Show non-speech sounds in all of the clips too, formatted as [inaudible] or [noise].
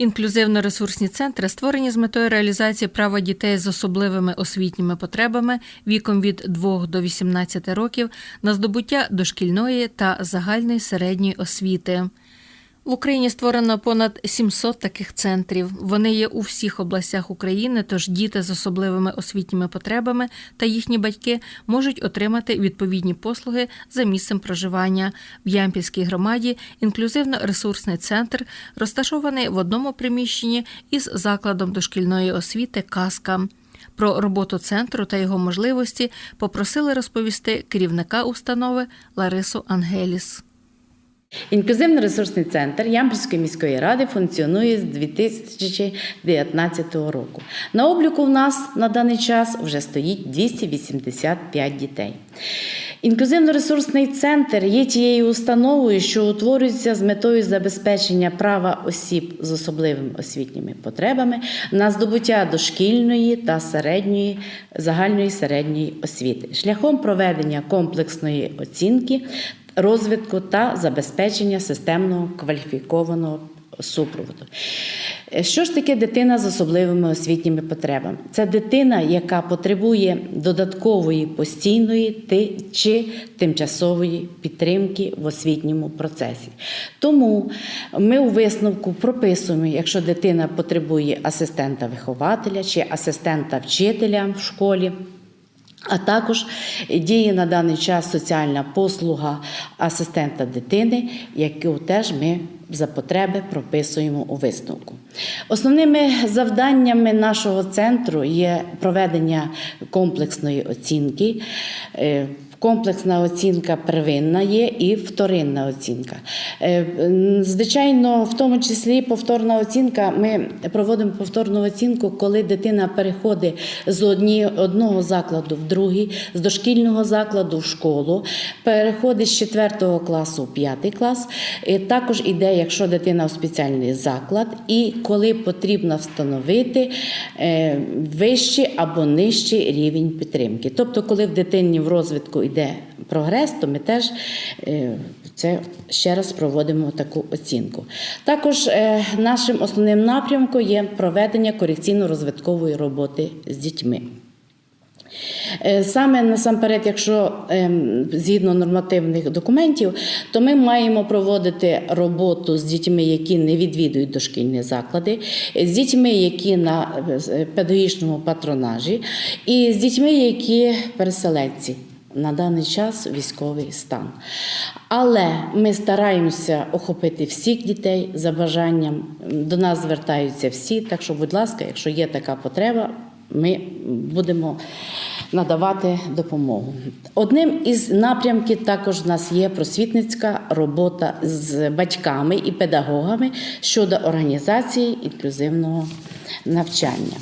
Інклюзивно-ресурсні центри створені з метою реалізації права дітей з особливими освітніми потребами віком від 2 до 18 років на здобуття дошкільної та загальної середньої освіти. В Україні створено понад 700 таких центрів. Вони є у всіх областях України, тож діти з особливими освітніми потребами та їхні батьки можуть отримати відповідні послуги за місцем проживання. В Ямпільській громаді інклюзивно-ресурсний центр розташований в одному приміщенні із закладом дошкільної освіти Казка. Про роботу центру та його можливості попросили розповісти керівника установи Ларису Ангеліс. Інклюзивно-ресурсний центр Ямпільської міської ради функціонує з 2019 року. На обліку в нас на даний час вже стоїть 285 дітей. Інклюзивно-ресурсний центр є тією установою, що утворюється з метою забезпечення права осіб з особливими освітніми потребами на здобуття дошкільної та середньої загальної середньої освіти. Шляхом проведення комплексної оцінки розвитку та забезпечення системного кваліфікованого супроводу. Що ж таке дитина з особливими освітніми потребами? Це дитина, яка потребує додаткової постійної чи тимчасової підтримки в освітньому процесі. Тому ми у висновку прописуємо, якщо дитина потребує асистента вихователя чи асистента вчителя в школі. А також діє на даний час соціальна послуга асистента дитини, яку теж ми за потреби прописуємо у висновку. Основними завданнями нашого центру є проведення комплексної оцінки. Комплексна оцінка первинна є і вторинна оцінка. Е, Звичайно, в тому числі повторна оцінка. Ми проводимо повторну оцінку, коли дитина переходить з одного закладу в другий, з дошкільного закладу в школу, переходить з 4 класу в 5 клас. І також іде, якщо дитина в спеціальний заклад, і коли потрібно встановити е, вищий або нижчий рівень підтримки. Тобто, коли в дитині в розвитку йде прогрес, то ми теж е, це ще раз проводимо таку оцінку. Також е, нашим основним напрямком є проведення корекційно-розвиткової роботи з дітьми. Е, Саме насамперед, якщо ем, згідно нормативних документів, то ми маємо проводити роботу з дітьми, які не відвідують дошкільні заклади, з дітьми, які на педагогічному патронажі, і з дітьми, які переселенці. На даний час військовий стан. Але ми стараємося охопити всіх дітей за бажанням. До нас звертаються всі. Так що, будь ласка, якщо є така потреба, ми будемо надавати допомогу. Одним із напрямків також в нас є просвітницька робота з батьками і педагогами щодо організації інклюзивного навчання.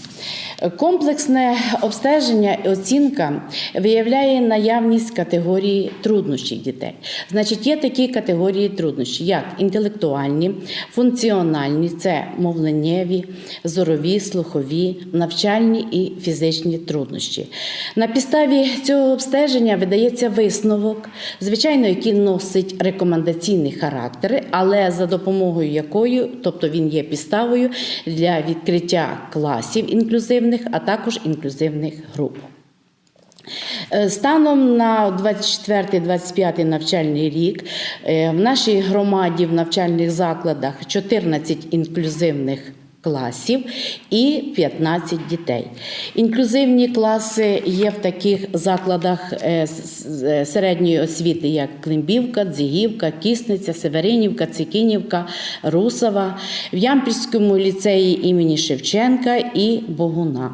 Комплексне обстеження і оцінка виявляє наявність категорії труднощів дітей. Значить, є такі категорії труднощів, як інтелектуальні, функціональні, це мовленнєві, зорові, слухові, навчальні і фізичні труднощі. На підставі цього обстеження видається висновок, звичайно, який носить рекомендаційний характер, але за допомогою якої, тобто він є підставою для відкриття класів інклюзивних, а також інклюзивних груп. Е, Станом на 24-25 навчальний рік е, в нашій громаді в навчальних закладах 14 інклюзивних класів і 15 дітей. Інклюзивні класи є в таких закладах е, с- середньої освіти, як Климбівка, Дзігівка, Кісниця, Северинівка, Цикінівка, Русова, в Ямпільському ліцеї імені Шевченка і Богуна.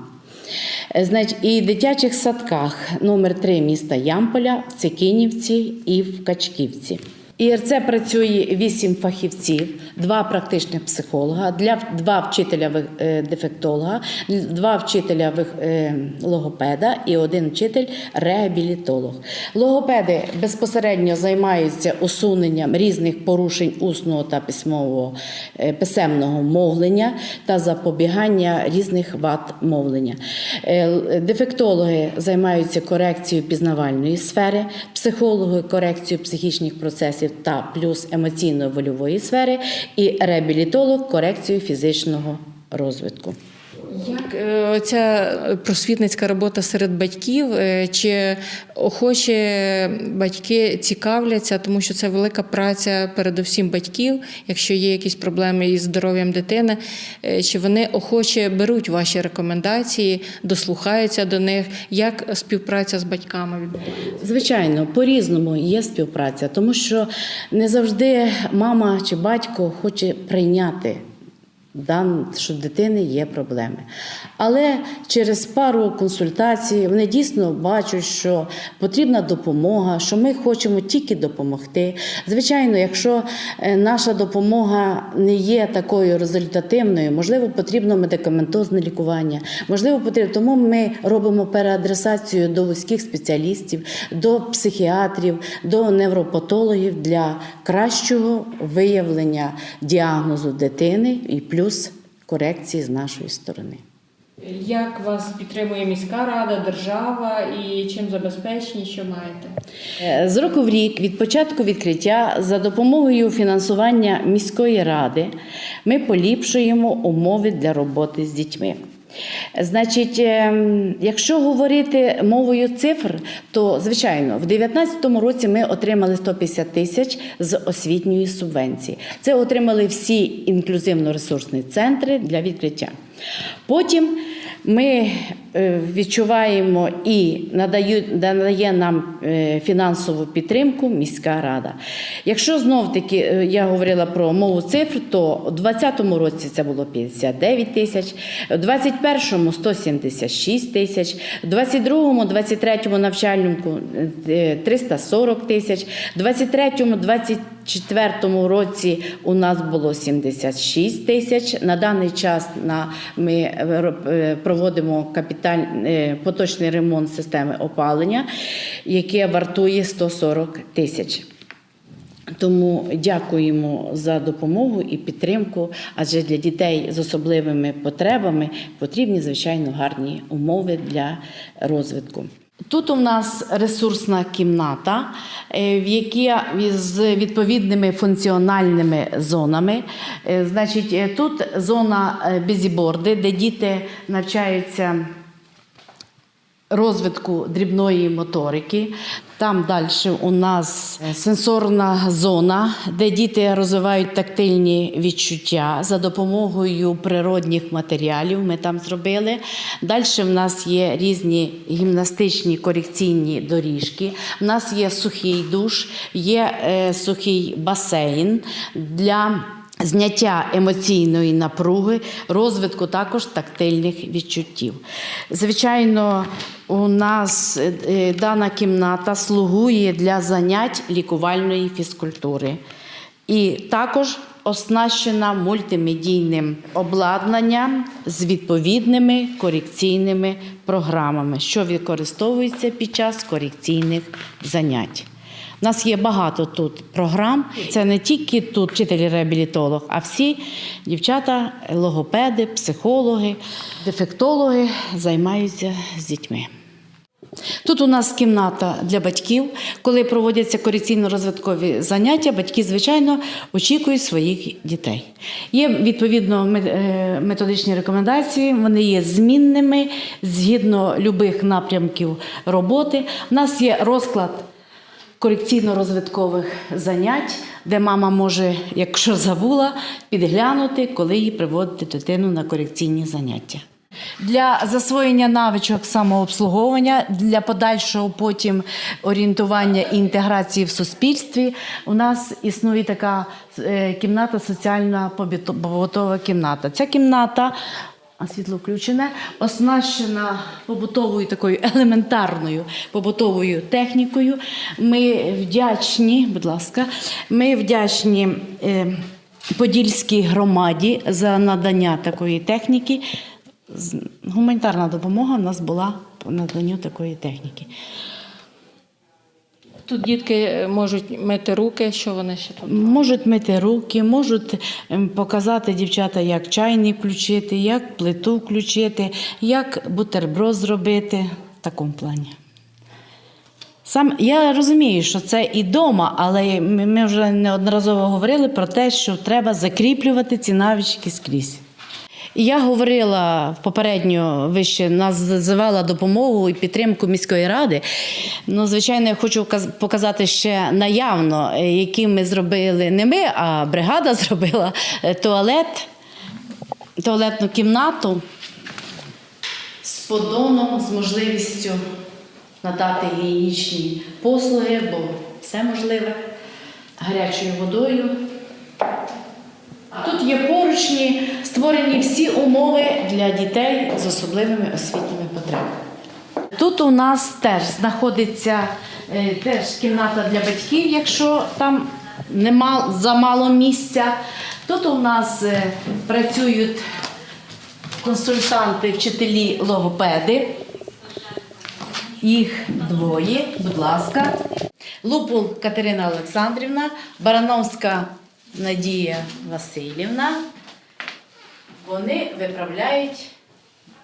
Е, і в дитячих садках номер 3 міста Ямполя, в Цикінівці і в Качківці. ІРЦ працює 8 фахівців, два практичних психолога, два вчителя е, дефектолога, два вчителя е, логопеда і один вчитель реабілітолог. Логопеди безпосередньо займаються усуненням різних порушень усного та письмового е, писемного мовлення та запобігання різних вад мовлення. Дефектологи займаються корекцією пізнавальної сфери, психологи корекцією психічних процесів та плюс емоційно-вольової сфери, і реабілітолог корекцію фізичного розвитку. Як е, ця просвітницька робота серед батьків? е, Чи охочі батьки цікавляться, тому що це велика праця передусім батьків, якщо є якісь проблеми із здоров'ям дитини, е, чи вони охоче беруть ваші рекомендації, дослухаються до них? Як співпраця з батьками відбувається? Звичайно, по-різному є співпраця, тому що не завжди мама чи батько хоче прийняти. Дан- що в дитини є проблеми. Але через пару консультацій вони дійсно бачать, що потрібна допомога, що ми хочемо тільки допомогти. Звичайно, якщо е, наша допомога не є такою результативною, можливо, потрібно медикаментозне лікування, можливо, потрібно. Тому ми робимо переадресацію до вузьких спеціалістів, до психіатрів, до невропатологів для кращого виявлення діагнозу дитини і плюс корекції з нашої сторони. Як вас підтримує міська рада, держава і чим забезпечені, що маєте? Е, З року в рік від початку відкриття за допомогою фінансування міської ради ми поліпшуємо умови для роботи з дітьми. Значить, ем, якщо говорити мовою цифр, то звичайно в 2019 році ми отримали 150 тисяч з освітньої субвенції. Це отримали всі інклюзивно-ресурсні центри для відкриття. Потім ми е, відчуваємо і надає нам е, фінансову підтримку міська рада. Якщо знов таки е, я говорила про мову цифр, то у 2020 році це було 59 тисяч, у 2021 176 тисяч, у 2022 2023 навчальному е, 340 тисяч, у 2023 2024 році у нас було 76 тисяч. На даний час на, ми е, е, проводимо капіталь, е, поточний ремонт системи опалення, яке вартує 140 тисяч. Тому дякуємо за допомогу і підтримку, адже для дітей з особливими потребами потрібні, звичайно, гарні умови для розвитку. Тут у нас ресурсна кімната, е, в якій з відповідними функціональними зонами. Е, Значить, е, тут зона бізіборди, де діти навчаються розвитку дрібної моторики. Там далі у нас сенсорна зона, де діти розвивають тактильні відчуття за допомогою природних матеріалів. Ми там зробили. Далі в нас є різні гімнастичні корекційні доріжки. У нас є сухий душ, є е, сухий басейн для. Зняття емоційної напруги, розвитку також тактильних відчуттів. Звичайно, у нас е, е, дана кімната слугує для занять лікувальної фізкультури. І також оснащена мультимедійним обладнанням з відповідними корекційними програмами, що використовується під час корекційних занять. У нас є багато тут програм. Це не тільки тут вчитель-реабілітолог, а всі дівчата, логопеди, психологи, дефектологи займаються з дітьми. Тут у нас кімната для батьків. Коли проводяться корекційно-розвиткові заняття, батьки, звичайно, очікують своїх дітей. Є відповідно е, методичні рекомендації, вони є змінними згідно любих напрямків роботи. У нас є розклад корекційно-розвиткових занять, де мама може, якщо забула, підглянути, коли їй приводити дитину на корекційні заняття. Для засвоєння навичок самообслуговування, для подальшого потім орієнтування і інтеграції в суспільстві у нас існує така е, кімната, соціальна побутова кімната. Ця кімната а світло включене, оснащена побутовою такою елементарною побутовою технікою. Ми вдячні, будь ласка, ми вдячні е, Подільській громаді за надання такої техніки. Гуманітарна допомога в нас була по наданню такої техніки. Тут дітки е, можуть мити руки, що вони ще тут? Можуть мити руки, можуть ем, показати дівчата, як чайник включити, як плиту включити, як бутерброд зробити в такому плані. Сам я розумію, що це і дома, але ми вже неодноразово говорили про те, що треба закріплювати ці навички скрізь. І Я говорила попередньо вище, називала допомогу і підтримку міської ради. Ну, звичайно, я хочу показати ще наявно, е, які ми зробили не ми, а бригада [laughs] зробила е, туалет, туалетну кімнату з подоном, з можливістю надати гігієнічні послуги, бо все можливе, гарячою водою. Тут є поручні, створені всі умови для дітей з особливими освітніми потребами. Тут у нас теж знаходиться е, теж кімната для батьків, якщо там нема замало місця. Тут у нас е, працюють консультанти, вчителі, логопеди. Їх двоє, будь ласка. Лупул Катерина Олександрівна, Барановська Надія Васильівна. Вони виправляють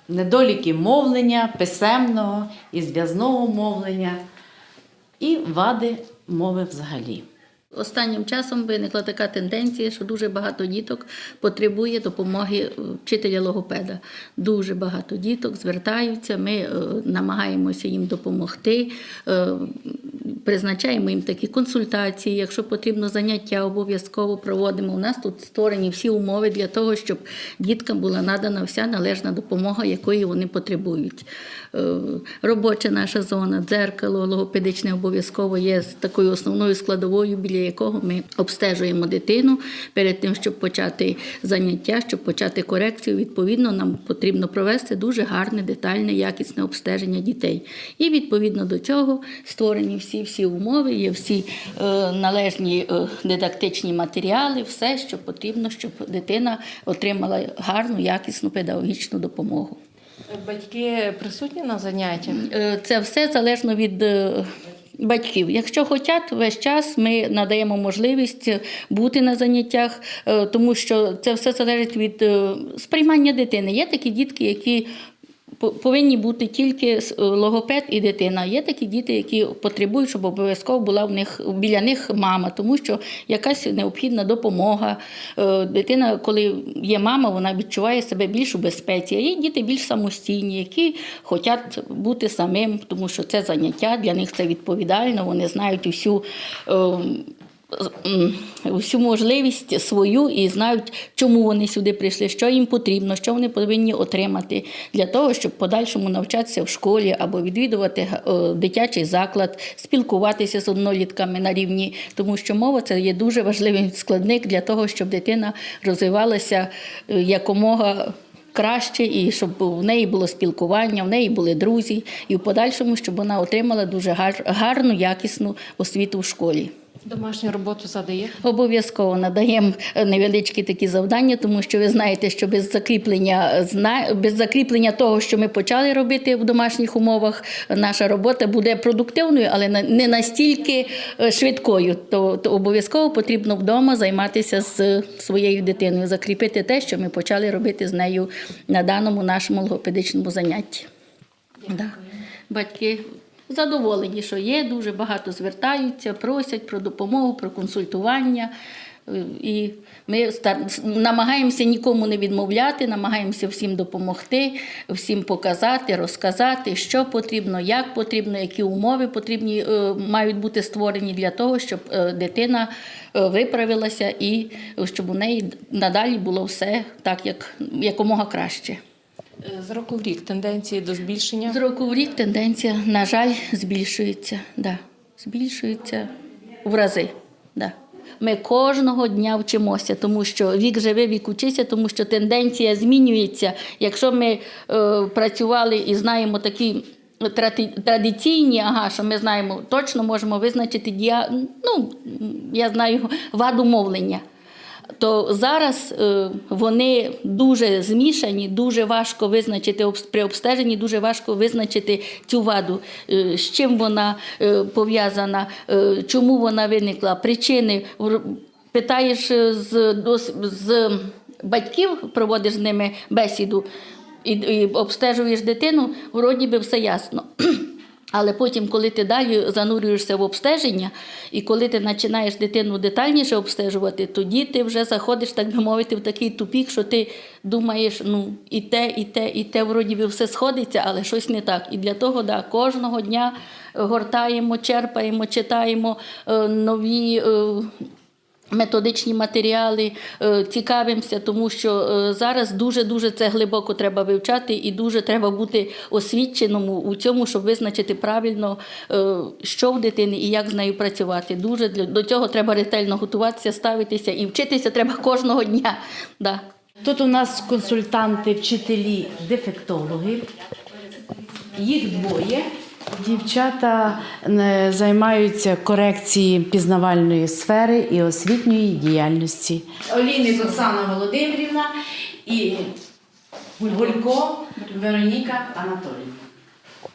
недоліки мовлення, писемного і зв'язного мовлення і вади мови взагалі. Останнім часом виникла така тенденція, що дуже багато діток потребує допомоги е, вчителя логопеда. Дуже багато діток звертаються. Ми е, намагаємося їм допомогти. Призначаємо їм такі консультації. Якщо потрібно заняття, обов'язково проводимо. У нас тут створені всі умови для того, щоб діткам була надана вся належна допомога, якої вони потребують. Е, Робоча наша зона, дзеркало, логопедичне обов'язково є такою основною складовою, біля якого ми обстежуємо дитину перед тим, щоб почати заняття, щоб почати корекцію. Відповідно, нам потрібно провести дуже гарне, детальне, якісне обстеження дітей. І відповідно до цього створені всі всі умови, є всі е, належні е, дидактичні матеріали, все, що потрібно, щоб дитина отримала гарну, якісну педагогічну допомогу. Батьки присутні на заняттях? Е, Це все залежно від батьків. Якщо хочуть, весь час ми надаємо можливість бути на заняттях, тому що це все залежить від сприймання дитини. Є такі дітки, які Повинні бути тільки с- логопед і дитина. Є такі діти, які потребують, щоб обов'язково була в них біля них мама, тому що якась необхідна допомога. Е, Дитина, коли є мама, вона відчуває себе більш у безпеці. А є діти більш самостійні, які хочуть бути самим, тому що це заняття для них це відповідально. Вони знають усю. Всю можливість свою і знають, чому вони сюди прийшли, що їм потрібно, що вони повинні отримати для того, щоб подальшому навчатися в школі або відвідувати е, дитячий заклад, спілкуватися з однолітками на рівні, тому що мова це є дуже важливий складник для того, щоб дитина розвивалася е, якомога. Краще і щоб в неї було спілкування, в неї були друзі, і в подальшому, щоб вона отримала дуже гар- гарну, якісну освіту в школі. Домашню роботу задає? Обов'язково надаємо е, невеличкі такі завдання, тому що ви знаєте, що без закріплення е, без закріплення того, що ми почали робити в домашніх умовах, наша робота буде продуктивною, але не настільки е, швидкою. То, то обов'язково потрібно вдома займатися з своєю дитиною, закріпити те, що ми почали робити з нею на даному нашому логопедичному занятті. Да. Батьки задоволені, що є, дуже багато звертаються, просять про допомогу, про консультування. Е, І ми намагаємося нікому не відмовляти, намагаємося всім допомогти, всім показати, розказати, що потрібно, як потрібно, які умови потрібні е, мають бути створені для того, щоб е, дитина виправилася і щоб у неї надалі було все так, як якомога краще. Е, З року в рік тенденції до збільшення. З року в рік тенденція, на жаль, збільшується. Да. Збільшується в рази. Да. Ми кожного дня вчимося, тому що вік живе, вік учися, тому що тенденція змінюється. Якщо ми е, працювали і знаємо такі традиційні, ага, що ми знаємо, точно можемо визначити діа... ну, я знаю, ваду мовлення то зараз е, вони дуже змішані, дуже важко визначити при обстеженні, дуже важко визначити цю ваду, е, з чим вона е, пов'язана, чому вона виникла, причини. Питаєш з, з батьків, проводиш з ними бесіду і обстежуєш дитину, вроді би все ясно. Але потім, коли ти далі занурюєшся в обстеження, і коли ти починаєш дитину детальніше обстежувати, тоді ти вже заходиш, так би мовити, в такий тупік, що ти думаєш, ну і те, і те, і те, вроді би все сходиться, але щось не так. І для того да, кожного дня гортаємо, черпаємо, читаємо е, нові. Методичні матеріали е, цікавимося, тому що е, зараз дуже дуже це глибоко треба вивчати, і дуже треба бути освіченому у цьому, щоб визначити правильно, е, що в дитини і як з нею працювати. Дуже для до цього треба ретельно готуватися, ставитися і вчитися треба кожного дня. Да. Тут у нас консультанти, вчителі, дефектологи. Їх двоє. Дівчата е, займаються корекцією пізнавальної сфери і освітньої діяльності. Олійник Оксана Володимирівна і Гулько Вероніка Анатоліївна.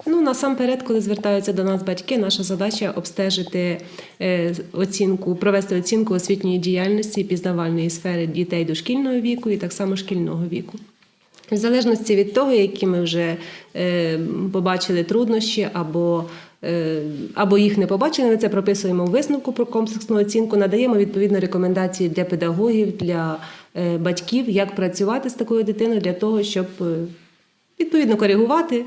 Ну, насамперед, коли звертаються до нас батьки, наша задача обстежити е, оцінку, провести оцінку освітньої діяльності пізнавальної сфери дітей дошкільного віку і так само шкільного віку. В залежності від того, які ми вже е, побачили труднощі або, е, або їх не побачили, ми це прописуємо в висновку про комплексну оцінку, надаємо відповідні рекомендації для педагогів, для е, батьків, як працювати з такою дитиною для того, щоб відповідно коригувати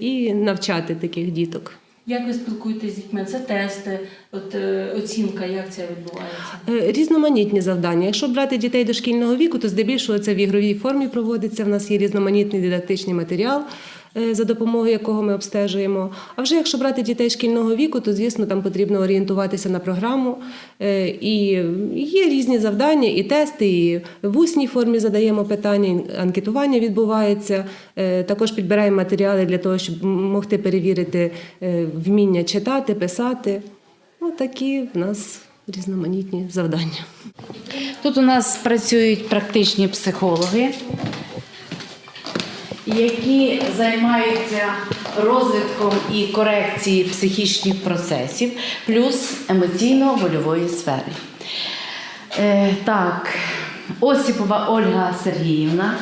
і навчати таких діток. Як ви спілкуєтесь з дітьми? Це тести, от е, оцінка, як це відбувається? Е, Різноманітні завдання. Якщо брати дітей дошкільного віку, то здебільшого це в ігровій формі проводиться. В нас є різноманітний дидактичний матеріал, за допомогою якого ми обстежуємо. А вже якщо брати дітей шкільного віку, то звісно там потрібно орієнтуватися на програму. Е, І є різні завдання, і тести, і в усній формі задаємо питання, анкетування відбувається. Е, Також підбираємо матеріали для того, щоб могти перевірити е, вміння читати, писати. Ну, такі в нас різноманітні завдання. Тут у нас працюють практичні психологи, які займаються розвитком і корекцією психічних процесів, плюс емоційно-вольової сфери. Е, так, Осіпова Ольга Сергіївна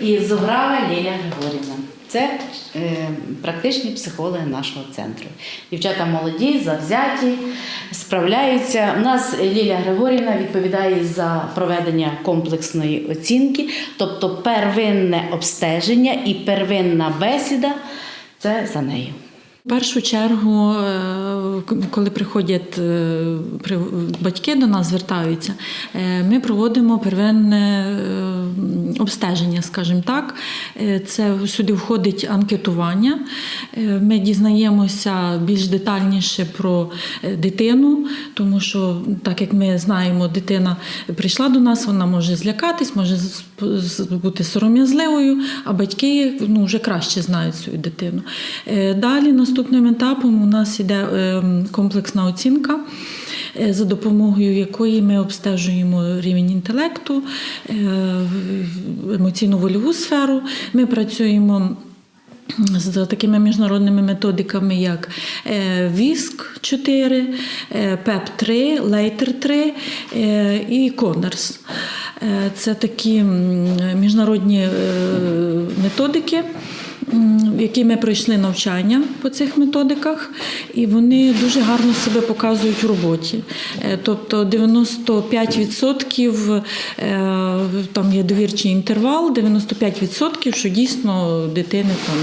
і Зуграва Ліля Григорівна. Це е, практичні психологи нашого центру. Дівчата молоді, завзяті, справляються. У нас Ліля Григорівна відповідає за проведення комплексної оцінки, тобто первинне обстеження і первинна бесіда це за нею. В першу чергу, е, коли приходять е, батьки до нас звертаються, е, ми проводимо первинне обстеження, скажімо так. Це сюди входить анкетування. Ми дізнаємося більш детальніше про дитину, тому що, так як ми знаємо, дитина прийшла до нас, вона може злякатись, може бути сором'язливою, а батьки ну, вже краще знають свою дитину. Далі наступним етапом у нас іде е, комплексна оцінка, е, за допомогою якої ми обстежуємо рівень інтелекту, е, в- емоційно-вольову сферу. Ми працюємо. З такими міжнародними методиками, як е, ВІСК 4, е, ПЕП 3, Лейтер 3 е, і Конерс. Це такі міжнародні методики, які ми пройшли навчання по цих методиках, і вони дуже гарно себе показують в роботі. Е, Тобто 95% е, там є довірчий інтервал, 95%, що дійсно дитини там.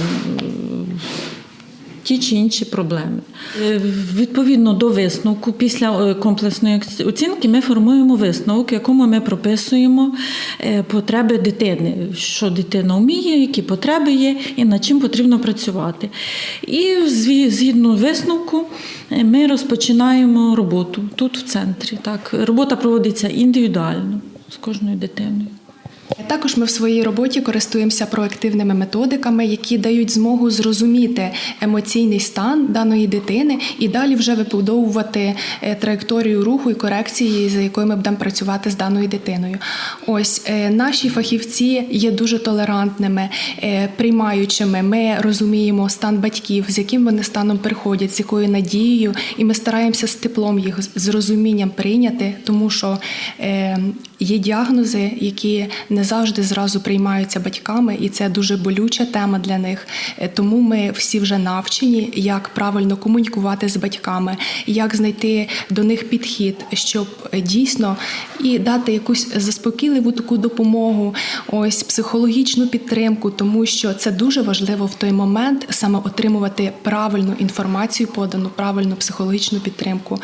Ті чи інші проблеми. Е, Відповідно до висновку, після е, комплексної оцінки ми формуємо висновок, в якому ми прописуємо е, потреби дитини, що дитина вміє, які потреби є і над чим потрібно працювати. І згідно висновку ми розпочинаємо роботу тут, в центрі. Так. Робота проводиться індивідуально з кожною дитиною. Також ми в своїй роботі користуємося проактивними методиками, які дають змогу зрозуміти емоційний стан даної дитини і далі вже вибудовувати е, траєкторію руху і корекції, за якою ми будемо працювати з даною дитиною. Ось е, наші фахівці є дуже толерантними, е, приймаючими. Ми розуміємо стан батьків, з яким вони станом приходять, з якою надією, і ми стараємося з теплом їх з- розумінням прийняти, тому що є діагнози, які не не завжди зразу приймаються батьками, і це дуже болюча тема для них. Е, Тому ми всі вже навчені, як правильно комунікувати з батьками, як знайти до них підхід, щоб е, дійсно і дати якусь заспокійливу таку допомогу, ось психологічну підтримку, тому що це дуже важливо в той момент саме отримувати правильну інформацію, подану правильну психологічну підтримку.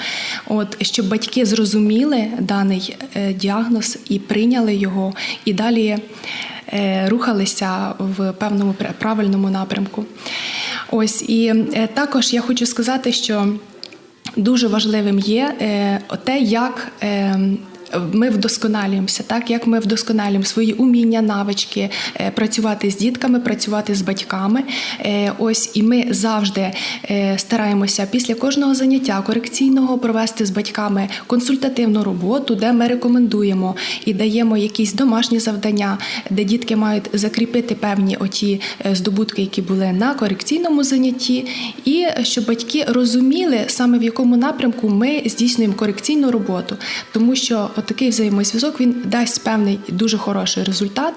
От щоб батьки зрозуміли даний е, діагноз і прийняли його, і далі е, рухалися в певному правильному напрямку. Ось і е, також я хочу сказати, що дуже важливим є е, те, як е, ми вдосконалюємося, так? Як ми вдосконалюємо свої уміння, навички, е, працювати з дітками, працювати з батьками. Е, Ось і ми завжди е, стараємося після кожного заняття корекційного провести з батьками консультативну роботу, де ми рекомендуємо і даємо якісь домашні завдання, де дітки мають закріпити певні оті здобутки, які були на корекційному занятті, і щоб батьки розуміли саме в якому напрямку ми здійснюємо корекційну роботу, тому що такий взаємозв'язок він дасть певний дуже хороший результат,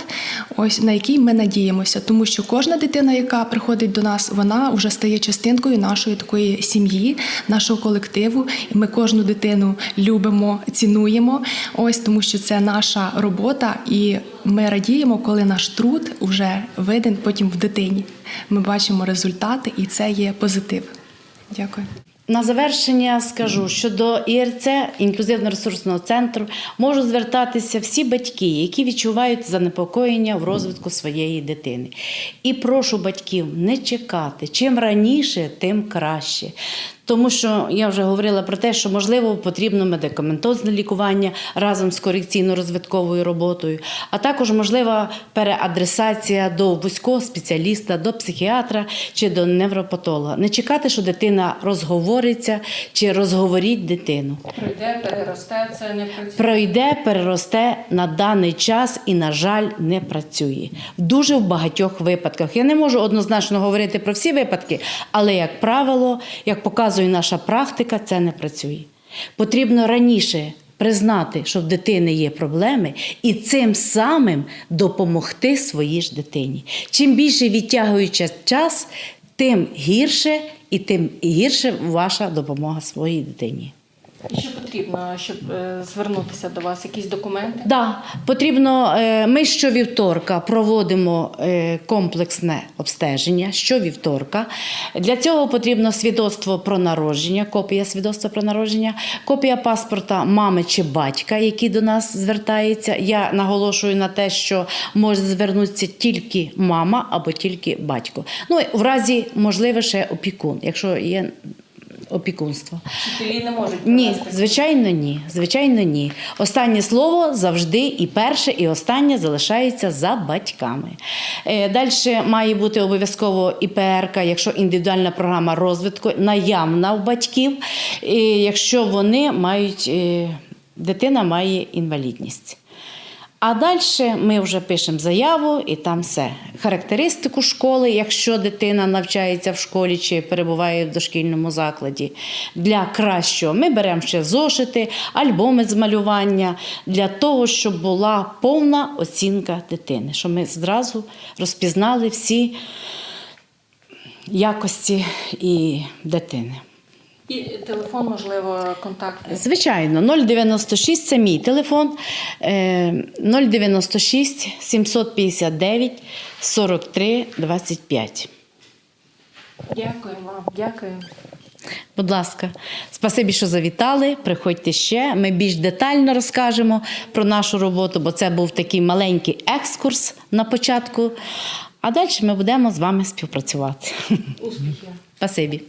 ось на який ми надіємося, тому що кожна дитина, яка приходить до нас, вона вже стає частинкою нашої такої сім'ї, нашого колективу. І ми кожну дитину любимо, цінуємо. Ось тому, що це наша робота, і ми радіємо, коли наш труд вже виден потім в дитині. Ми бачимо результати, і це є позитив. Дякую. На завершення скажу, що до ІРЦ інклюзивно-ресурсного центру можуть звертатися всі батьки, які відчувають занепокоєння в розвитку своєї дитини. І прошу батьків не чекати. Чим раніше, тим краще. Тому що я вже говорила про те, що можливо потрібно медикаментозне лікування разом з корекційно-розвитковою роботою, а також можлива переадресація до вузького спеціаліста, до психіатра чи до невропатолога. Не чекати, що дитина розговориться чи розговоріть дитину. Пройде, переросте, це не працює. Пройде, переросте на даний час і, на жаль, не працює. Дуже в багатьох випадках. Я не можу однозначно говорити про всі випадки, але, як правило, як показує наша практика, це не працює. Потрібно раніше признати, що в дитини є проблеми, і цим самим допомогти своїй ж дитині. Чим більше відтягуючи час, тим гірше і тим гірше ваша допомога своїй дитині. Що потрібно, щоб е, звернутися до вас? Якісь документи? Да, потрібно. е, Ми щовівторка проводимо е, комплексне обстеження. Щовівторка. Для цього потрібно свідоцтво про народження, копія свідоцтва про народження, копія паспорта мами чи батька, які до нас звертаються. Я наголошую на те, що може звернутися тільки мама або тільки батько. Ну в разі можливо ще опікун, якщо є. Опікунство. Вчителі не можуть Ні, звичайно, ні. Звичайно, ні. Останнє слово завжди і перше, і останнє залишається за батьками. Е, Далі має бути обов'язково ІПР, якщо індивідуальна програма розвитку наявна в батьків, якщо вони мають, е, дитина має інвалідність. А далі ми вже пишемо заяву і там все. Характеристику школи, якщо дитина навчається в школі чи перебуває в дошкільному закладі. Для кращого ми беремо ще зошити, альбоми з малювання для того, щоб була повна оцінка дитини, щоб ми зразу розпізнали всі якості і дитини. І телефон, можливо, контактний. Звичайно, 096 це мій телефон. е, 096 759 43 25. Дякую вам, дякую. Будь ласка, спасибі, що завітали. Приходьте ще. Ми більш детально розкажемо про нашу роботу, бо це був такий маленький екскурс на початку. А далі ми будемо з вами співпрацювати. Успіхів. Спасибі.